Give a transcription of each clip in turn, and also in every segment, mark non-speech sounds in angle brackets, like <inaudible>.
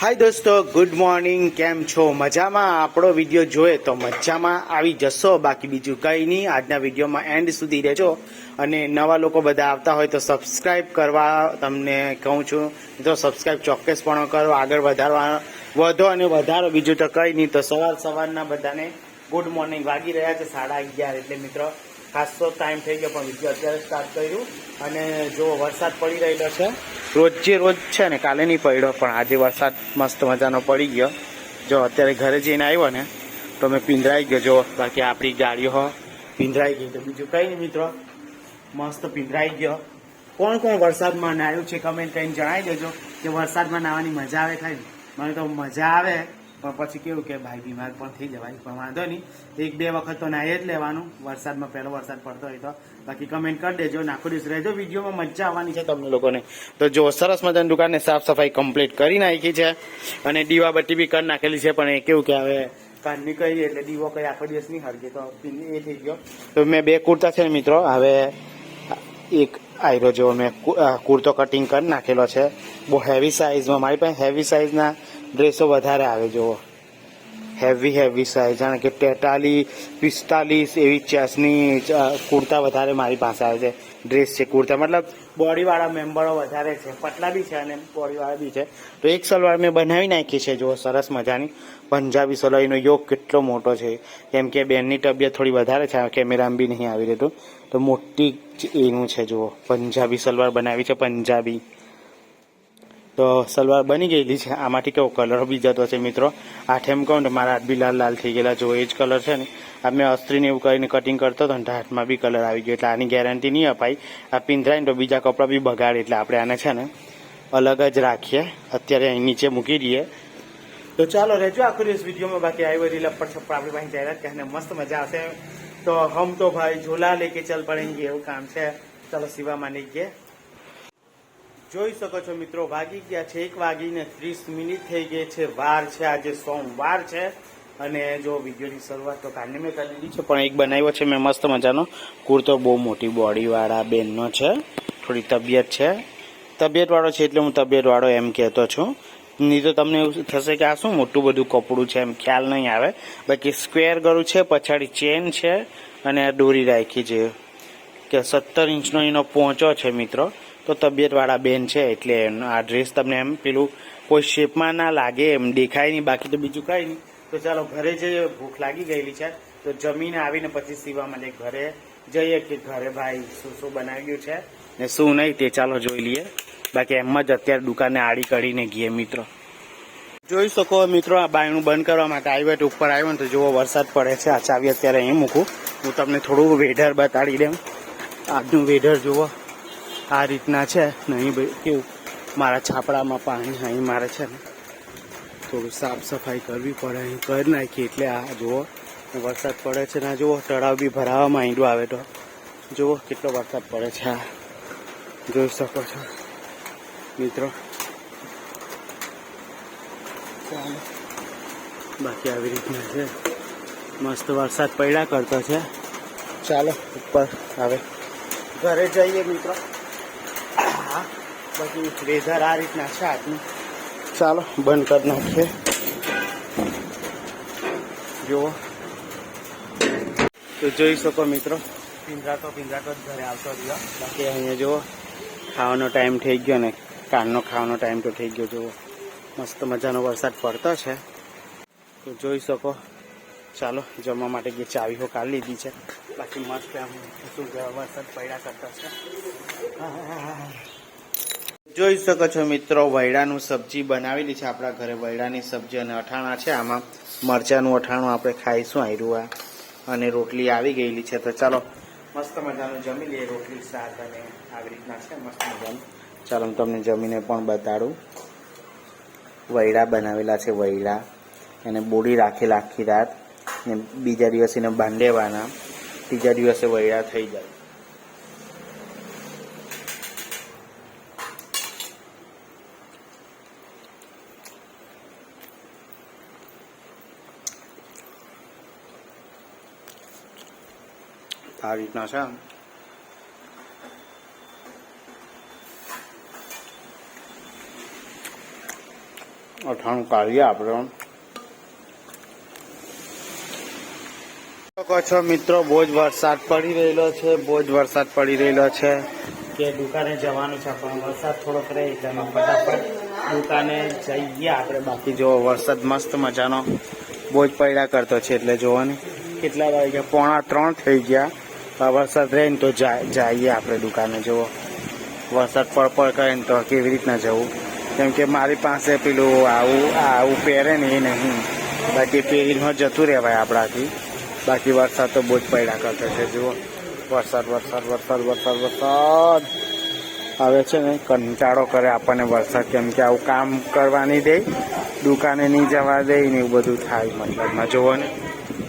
હાય દોસ્તો. Good morning કેમ છો? મજામાં? આપણો વીડિયો જોયે તો મજામાં આવી જશો. બાકી બીજું કંઈ નહીં. આજના વિડીયોમાં એન્ડ સુધી રહેજો. અને નવા લોકો બધા આવતા હોય તો સબસ્ક્રાઇબ કરવા તમને કહું છું. તો સબસ્ક્રાઇબ ચોક્કસપણો કરો. આગળ વધારવા વધો અને વધારો. બીજું તો કંઈ નહીં. તો સવાર સવારના બધાને ગુડ મોર્નિંગ વાગી રહ્યા છે સાડા અગિયાર. એટલે મિત્રો, ખાસો ટાઈમ થઈ ગયો, પણ વીડિયો અત્યારે સ્ટાર્ટ કર્યું. અને જો વરસાદ પડી રહેલો છે રોજે રોજ છે ને, કાલે નહીં પડ્યો, પણ આજે વરસાદ મસ્ત મજાનો પડી ગયો. જો અત્યારે ઘરે જઈને આવ્યો ને, તો મેં પિંજરાઈ ગયો. જો, બાકી આપણી ગાડીઓ હો પિંધરાઈ ગઈ. તો બીજું કંઈ નહીં મિત્રો. મસ્ત પિંજરાઈ ગયો. કોણ કોણ વરસાદમાં નાહ્યું છે કમેન્ટ કરીને જણાવી દેજો કે વરસાદમાં નાહવાની મજા આવે ખાલી મને તો મજા આવે. પણ પછી કેવું કે ભાઈ બીમાર પણ થઈ જવાય, પણ વાંધો નહીં. એક બે વખત તો નાહી જ લેવાનું. વરસાદમાં પહેલો વરસાદ પડતો હોય તો. બાકી કમેન્ટ કરી દેજો નાખો દિવસ રહેજો. વિડીયોમાં મજા આવવાની છે તમને લોકોને. તો જો સરસ મજાની દુકાનને સાફ સફાઈ કમ્પ્લીટ કરી નાખી છે. અને દીવા બટ્ટી બી કરી નાખેલી છે, પણ એ કેવું કે હવે કાનની કહી એટલે દીવો કઈ આખો દિવસ નહીં હરગે તો એ થઈ ગયો. તો મેં બે કુર્તા છે મિત્રો. હવે એક આયરો જેવો મેં કુર્તો કટિંગ કરી નાખેલો છે. બહુ હેવી સાઇઝમાં મારી પાસે હેવી સાઇઝના ડ્રેસો વધારે આવે, જુઓ. હેવી હેવી સાઈઝ જાણે કે તેતાલીસ, પિસ્તાલીસ એવી ચેસની કુર્તા વધારે મારી પાસે આવે છે. ડ્રેસ છે, કુર્તા. મતલબ, બોડીવાળા મેમ્બરો વધારે છે. પતલા બી છે અને બોડીવાળા બી છે. તો એક સલવાર મેં બનાવી નાખી છે, જુઓ, સરસ મજાની. પંજાબી સલાઈનો યોગ કેટલો મોટો છે. કેમ કે બેનની તબિયત થોડી વધારે છે કેમેરામાં બી નહીં આવી રહેતું. તો મોટી એનું છે, જુઓ. પંજાબી સલવાર બનાવી છે, પંજાબી. તો સલવાર બની ગયેલી છે. આમાંથી કેવો કલર બી જતો છે મિત્રો. આઠ એમ કહું ને મારા હાથ બી લાલ લાલ થઈ ગયેલા. જો એ જ કલર છે ને. આ મેં અસ્ત્રીને એવું કરીને કટિંગ કરતો હતો ને હાથમાં બી કલર આવી ગયો. એટલે આની ગેરંટી નહીં અપાય. આ પિંધરાય ને તો બીજા કપડાં બી બગાડે. એટલે આપણે આને છે ને અલગ જ રાખીએ. અત્યારે અહીં નીચે મૂકી દઈએ. તો ચાલો, રહેજો આખો દિવસ વિડીયોમાં. બાકી આવી બધી લપડ છપ્પડ આપણી પાસે જાહેરાત કરીને મસ્ત મજા આવશે. તો હમ તો ભાઈ, ઝોલા લેકે ચલ પડેંગે એવું કામ છે. ચાલો સિવા માની ગયે. જોઈ શકો છો મિત્રો, વાગી ગયા છે, એક વાગીને ત્રીસ મિનિટ થઈ ગઈ છે, વાર છે, આજે સોમવાર છે. અને જો વિડીયોની શરૂઆત તો કાલે મેં કરી દીધી છે, પણ એક બનાવ્યો છે, મેં મસ્ત મજાનો. કુર્તો બહુ મોટી બોડીવાળા બેનનો છે, થોડી તબિયત છે. તબિયતવાળો છે એટલે હું તબિયતવાળો એમ કહેતો છું. નહીં તો તમને એવું થશે કે આ શું મોટું બધું કપડું છે, એમ ખ્યાલ નહીં આવે. બાકી સ્ક્વેર ગળું છે, પછાડી ચેન છે, અને દોરી રાખી છે. કે સત્તર ઇંચનો એનો પહોંચો છે મિત્રો. તો તબિયતવાળા બેન છે, એટલે આ ડ્રેસ તમને એમ પેલું કોઈ શેપમાં ના લાગે, એમ દેખાય નહીં. બાકી તો બીજું કાંઈ નહીં. તો ચાલો ઘરે જઈએ. ભૂખ લાગી ગયેલી છે. તો જમીને આવીને પછી સીવા માટે ઘરે જઈએ કે ઘરે ભાઈ શું શું બનાવ્યું છે ને શું નહીં તે ચાલો જોઈ લઈએ. બાકી એમ જ અત્યારે દુકાને આડી કરીને ગઈએ મિત્રો. જોઈ શકો મિત્રો, આ બાયણું બંધ કરવા માટે આવ્યો ઉપર આવ્યો ને તો જુઓ વરસાદ પડે છે. આ ચાવી અત્યારે અહીં મૂકું. હું તમને થોડું વેધર બતાડી દઉં આજનું વેધર જુઓ. આ રીતના છે. ને અહીં ભાઈ કેવું, મારા છાપડામાં પાણી અહીં મારે છે ને. થોડું સાફ સફાઈ કરવી પડે, અહીં કરી નાખી એટલે આ જુઓ, વરસાદ પડે છે ને જુઓ, તળાવ બી ભરાવા માંડ્યું આવે તો. જુઓ કેટલો વરસાદ પડે છે આ. જોઈ શકો છો, મિત્રો. બાકી આવી રીતના છે. મસ્ત વરસાદ પડ્યા કરતો છે. ચાલો, ઉપર હવે ઘરે જઈએ, મિત્રો. બાકી વેધર આ રીતના છે આજનું ચાલો બંધ કરી નાખીએ. જુઓ. તો જોઈ શકો મિત્રો. પિંજરાતો પિંજરાતો જ ઘરે આવતો રહ્યો. બાકી અહીંયા જુઓ ખાવાનો ટાઈમ થઈ ગયો ને કાનનો ખાવાનો ટાઈમ તો થઈ ગયો જુઓ. મસ્ત મજાનો વરસાદ પડતો છે. તો જોઈ શકો. ચાલો જમવા માટે જે ચાવીઓ કાઢી લીધી છે. બાકી મસ્ત આમ શું વરસાદ પડ્યા કરતો છે. <laughs> જોઈ શકો છો મિત્રો, વૈડાનું સબ્જી બનાવેલી છે. આપણા ઘરે વૈડાની સબ્જી અને અઠાણા છે. આમાં મરચાનું અઠાણું આપણે ખાઈશું આયરું આ અને રોટલી આવી ગયેલી છે. તો ચાલો, મસ્ત મજાનું જમી લઈએ. રોટલી, શાક અને આવી રીતના છે. મસ્ત મજાનું. ચાલો, હું તમને જમીને પણ બતાડું. વૈડા બનાવેલા છે, વૈડા. એને બોડી રાખેલા આખી રાત. ને બીજા દિવસે એને બાંધેવાના ત્રીજા દિવસે વૈડા થઈ જાય. આ રીતના છે. અઠાણું કાઢીએ આપણે. છો મિત્રો બહુ જ વરસાદ પડી રહેલો છે બહુ જ વરસાદ પડી રહેલો છે. કે દુકાને જવાનું છે પણ વરસાદ થોડોક રહે એટલે અમે ફટાફટ દુકાને જઈએ આપણે બાકી. જો વરસાદ મસ્ત મજાનો બહુ જ પડ્યા કરતો છે એટલે જોવાની. કેટલા વાગ્યા? પોણા ત્રણ થઈ ગયા. વરસાદ રહે ને તો જઈએ આપણે દુકાને, જુઓ. વરસાદ પડ પડ કરે ને તો કેવી રીતના જવું? કેમ કે મારી પાસે પેલું આવું આવું પહેરે ને એ નહીં. બાકી પહેરીને જતું રહેવાય આપણાથી. બાકી વરસાદ તો બહુ જ પડ્યા કરતો છે, જુઓ. વરસાદ વરસાદ વરસાદ વરસાદ વરસાદ. આવે છે ને કંટાળો કરે આપણને વરસાદ, કેમ કે આવું કામ કરવાની દે, દુકાને નહીં જવા દે ને એવું બધું થાય મતલબમાં, જુઓ ને.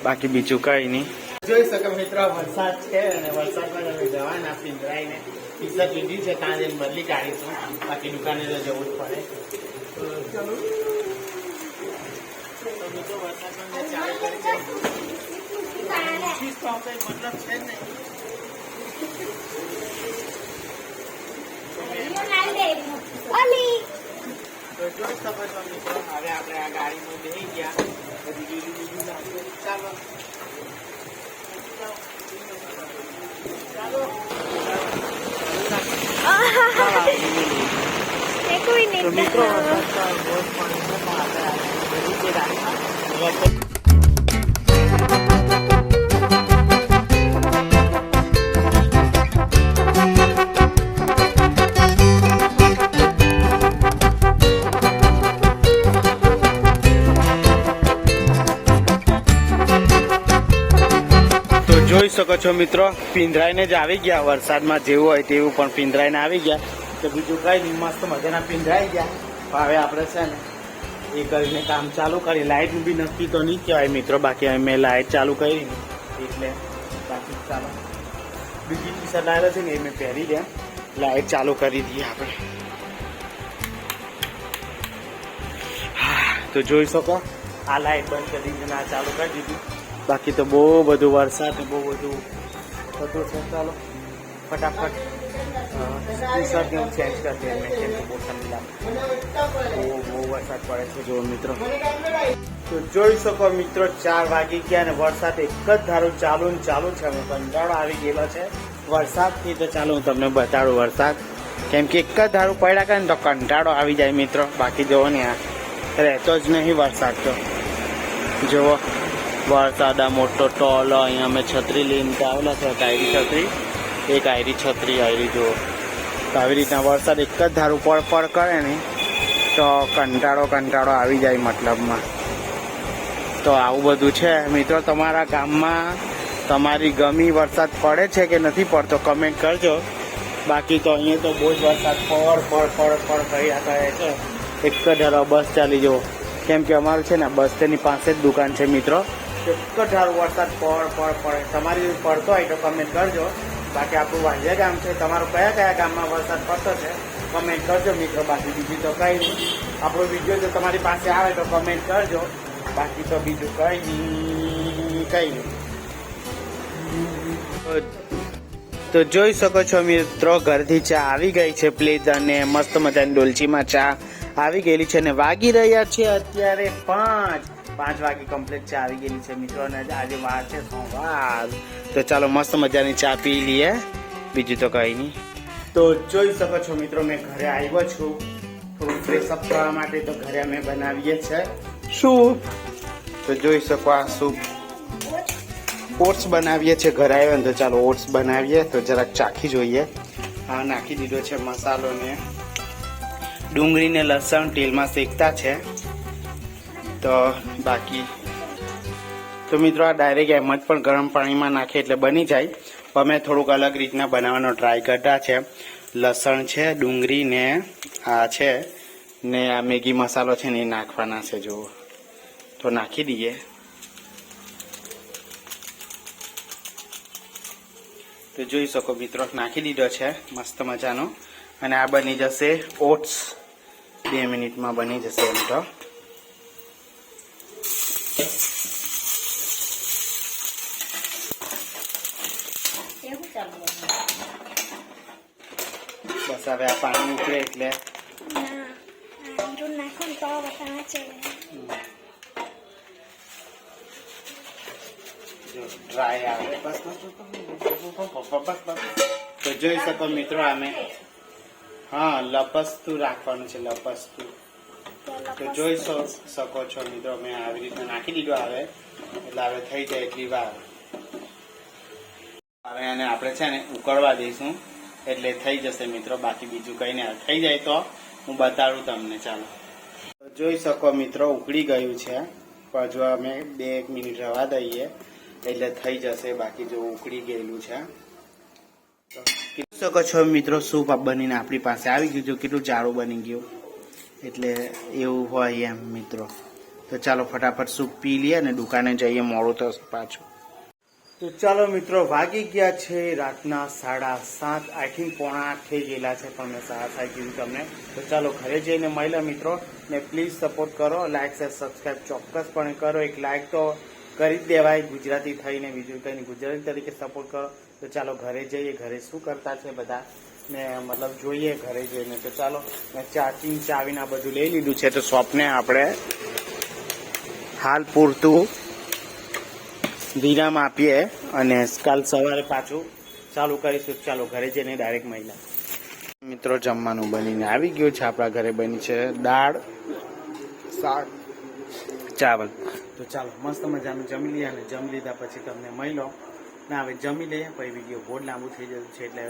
બાકી બીજું કંઈ નહીં. જોઈ શકો મિત્રો વરસાદ છે અને વરસાદમાં તમે જવાના પિંજરાઈને ટીશર્ટ લીધી છે ત્યાં જઈને બદલી કાઢીશું. બાકી દુકાને તો જવું જ પડે. તો મિત્રો વરસાદમાં ચાલુ કરી છે મતલબ છે જ નહીં. તો જોઈ શકો છો મિત્રો. હવે આપણે આ ગાડીમાં બેસી ગયા. બધી બીજું બીજું ચાલો. ચાલો કોઈ તો નહીં મિત્રો વરસાદ શકો છો મિત્રો. પિંજરાઈને જ આવી ગયા. વરસાદમાં જેવું હોય તેવું પણ પિંજરાઈને આવી ગયા. તો બીજું કઈ નહીં, મસ્ત મજાના પિંજરાઈ ગયા. હવે આપણે છે ને એ કરીને કામ ચાલુ કરી. લાઇટ બી નક્કી તો નહીં કહેવાય મિત્રો. બાકી મેં લાઇટ ચાલુ કરી એટલે બાકી ચાલો. બીજી ટી શર્ટ લાવેલો છે ને એ મેં પહેરી દે લાઇટ ચાલુ કરી દઈએ આપણે. તો જોઈ શકો. આ લાઇટ બંધ કરી દીધી ચાલુ કરી દીધી. બાકી તો બહુ બધું વરસાદ બહુ બધું થતું છે. ચાલો, ફટાફટ ટી શર્ટ ચેન્જ કરી બહુ ઠંડી બહુ બહુ વરસાદ પડે છે જો મિત્રો. તો જોઈ શકો મિત્રો, ચાર વાગી ગયા અને વરસાદ એક જ ધારું ચાલુ ને ચાલુ છે. હું કંટાળો આવી ગયેલો છે. વરસાદથી તો ચાલુ હું તમને બતાડું વરસાદ. કેમ કે એક જ ધારું પડ્યા કરે ને તો કંટાળો આવી જાય મિત્રો. બાકી જુઓ ને આ, રહેતો જ નહીં વરસાદ તો. જુઓ. વરસાદ આ મોટો ટોલ અહીંયા અમે છત્રી લઈને આવેલા છે કાયરી છત્રી. એક આયરી છત્રી આવી જુઓ. તો આવી રીતના વરસાદ એક જ ધારું પડ પડ કરે ને, તો કંટાળો કંટાળો આવી જાય મતલબમાં. તો આવું બધું છે. મિત્રો, તમારા ગામમાં તમારી ગમી વરસાદ પડે છે કે નથી પડતો કમેન્ટ કરજો. બાકી તો અહીંયા તો બહુ જ વરસાદ પડ પડ પડ પડ કર્યા કરે છે. એક જ બસ ચાલી જવો કેમ કે અમારું છે ને બસ તેની પાસે જ દુકાન છે, મિત્રો. જ વરસાદ પડ પડ, પડે. તમારી પડતો હોય તો કમેન્ટ કરજો. બાકી આપણું વાંજે ગામ છે. તમારું કયા કયા ગામમાં વરસાદ પડતો છે કમેન્ટ કરજો મિત્રો. બાકી બીજું તો કંઈ નહીં. આપણો વીડિયો જો તમારી પાસે આવે તો કમેન્ટ કરજો. બાકી તો બીજું કંઈ નહીં. કંઈ નહીં. તો જોઈ શકો છો મિત્રો, ઘરથી ચા આવી ગઈ છે પ્લેટ અને મસ્ત મજાની ડોલચીમાં ચા આવી ગયેલી છે ને વાગી રહ્યા છે અત્યારે પાંચ. પાંચ વાગે કમ્પ્લીટ ચા આવી ગયેલી છે મિત્રો અને આજે વાર છે સોમવાર. તો ચાલો મસ્ત મજાની ચા પી લઈએ. બીજું તો કંઈ નહીં. તો જોઈ શકો છો મિત્રો મેં ઘરે આવ્યો છું. થોડું ફ્રેશ અપ કરવા માટે તો ઘરે અમે બનાવીએ છે. સૂપ તો જોઈ શકો આ સૂપ ઓટ્સ બનાવીએ છીએ ઘરે આવ્યો ને તો ચાલો ઓટ્સ બનાવીએ. તો જરાક ચાખી જોઈએ. હા નાખી દીધો છે મસાલો ને ડુંગળી ને લસણ તેલમાં શેકતા છે. તો બાકી. તો મિત્રો આ ડાયરેક્ટ એમ જ પણ ગરમ પાણીમાં નાખે એટલે બની જાય. અમે થોડુંક અલગ રીતના બનાવવાનો ટ્રાય કરતા છે. લસણ છે, ડુંગળી ને આ છે, ને આ મેગી મસાલો છે ને એ નાખવાના છે જુઓ. તો નાખી દઈએ. તો જોઈ શકો મિત્રો, નાખી દીધો છે. મસ્ત મજાનો. અને આ બની જશે ઓટ્સ. બે મિનિટમાં બની જશે એમ તો. બસ હવે આ પાણી ઉકળે એટલે. ડ્રાય આવે. બસ બસ બસ. તો જોઈ શકો મિત્રો અમે હા લપસતું રાખવાનું છે લપસતું. તો જોઈ શકો છો મિત્રો મેં આવી રીતે નાખી દીધો આવે. એટલે હવે થઈ જાય એટલી વાર. હવે એને આપણે છે ને ઉકળવા દઈશું. એટલે થઈ જશે મિત્રો, બાકી બીજું કઈ નહીં. થઈ જાય તો હું બતાડું તમને, ચાલો. જોઈ શકો મિત્રો, ઉકળી ગયું છે. પણ જો અમે બે એક મિનિટ રવા દઈએ, એટલે થઈ જશે. બાકી જો ઉકળી ગયેલું છે. જોઈ શકો છો મિત્રો, સૂપ બનીને આપણી પાસે આવી ગયું જો કેટલું જાડું બની ગયું. એટલે એવું હોય એમ મિત્રો. તો ચાલો ફટાફટ સૂપ પી લઈએ અને દુકાને જઈએ મોડું થશે પાછું. તો ચાલો મિત્રો, વાગી ગયા છે રાતના સાડા સાત. આઈ થિંક પોણા આઠ ગયેલા છે પણ મેં સાડા સાત કીધું તમને. તો ચાલો ઘરે જઈને મળ્યા મિત્રો ને પ્લીઝ સપોર્ટ કરો લાઇક શેર સબસ્ક્રાઈબ ચોક્કસપણે કરો. એક લાઇક તો કરી જ દેવાય ગુજરાતી થઈને, બીજું કંઈ ગુજરાતી તરીકે સપોર્ટ કરો. તો ચાલો ઘરે જઈએ, ઘરે શું કરતા છે બધા? ને મતલબ જોઈએ ઘરે જઈને. તો ચાલો, મેં ચાચી ચાવીને આ બધું લઈ લીધું છે. તો શોપને આપણે હાલ પૂરતું વિરામ આપીએ અને કાલ સવારે પાછું ચાલુ કરીશું. ચાલો, ઘરે જઈને ડાયરેક્ટ મહિલા. મિત્રો, જમવાનું બનીને આવી ગયું છે. આપણા ઘરે બની છે દાળ, શાક, ચાવલ. તો ચાલો, મસ્ત મજાનું જમી લઈએ અને જમી લીધા પછી તમને મહિલો. ના, હવે જમી લઈએ, પછી વીડિયો બહુ લાંબુ થઈ જતું છે એટલે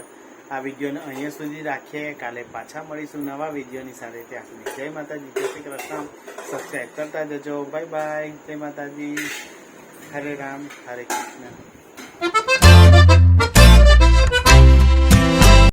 આ વિડીયોને અહીંયા સુધી રાખીએ. કાલે પાછા મળીશું નવા વિડીયોની સાથે. ત્યાં સુધી જય માતાજી. જય શ્રી કૃષ્ણ. સબસ્ક્રાઈબ કરતા જજો. બાય બાય જય માતાજી. હરે રામ. હરે કૃષ્ણ.